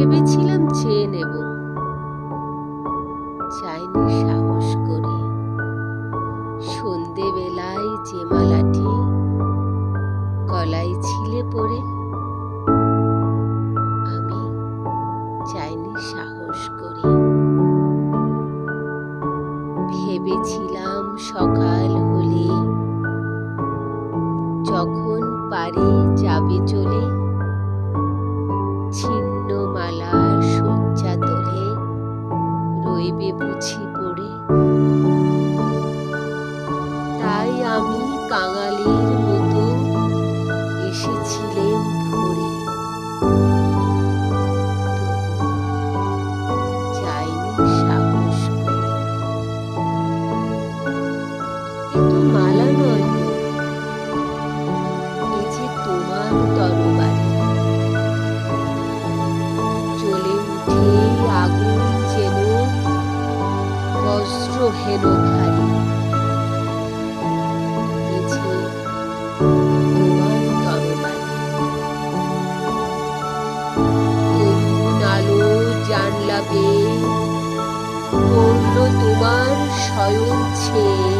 ভেবেছিলাম চেয়ে নেব। চাইনি সাহস করে। সন্ধেবেলায় যে মালাটি গলায় ছিলে পড়ে, আমি চাইনি সাহস করে। ভেবেছিলাম সকাল হলে যখন পারে যাবে চলে রইবে বুঝি পড়ে। তাই আমি কাঙালির বস্ত্র হেনধারী এ যে তোমার তরবারি তরুণ আলো জানলা বেয়ে পড়ল তোমার স্বয়ং ছেয়ে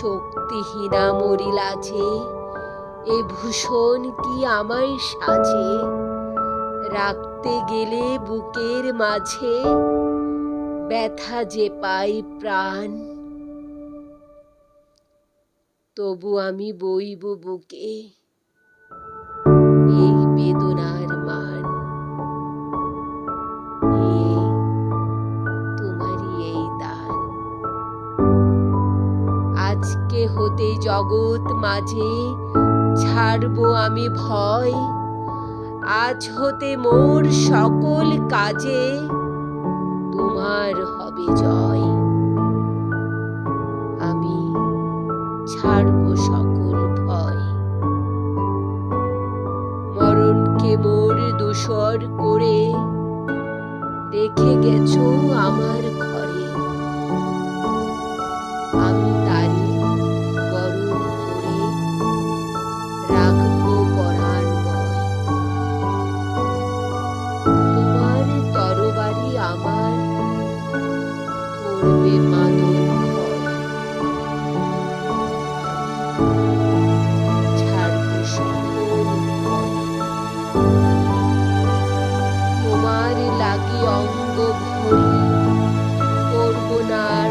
শক্তিহীনা মরিলাছে এ ভূষণ কি আমায় সাজে? রাখতে গেলে বুকের মাঝে ব্যথা যে পাই প্রাণ। তবু আমি বইব বুকে এই বেদনার জগৎ মাঝে ছাড়বো আমি ভয়। আজ হতে মোর সকল কাজে তোমার হবে জয়। আমি ছাড়বো সকল ভয়। মরণকে মোর দোসর করে রেখে গেছো আমার তোমার লাগি অঙ্গ ভরি করব না।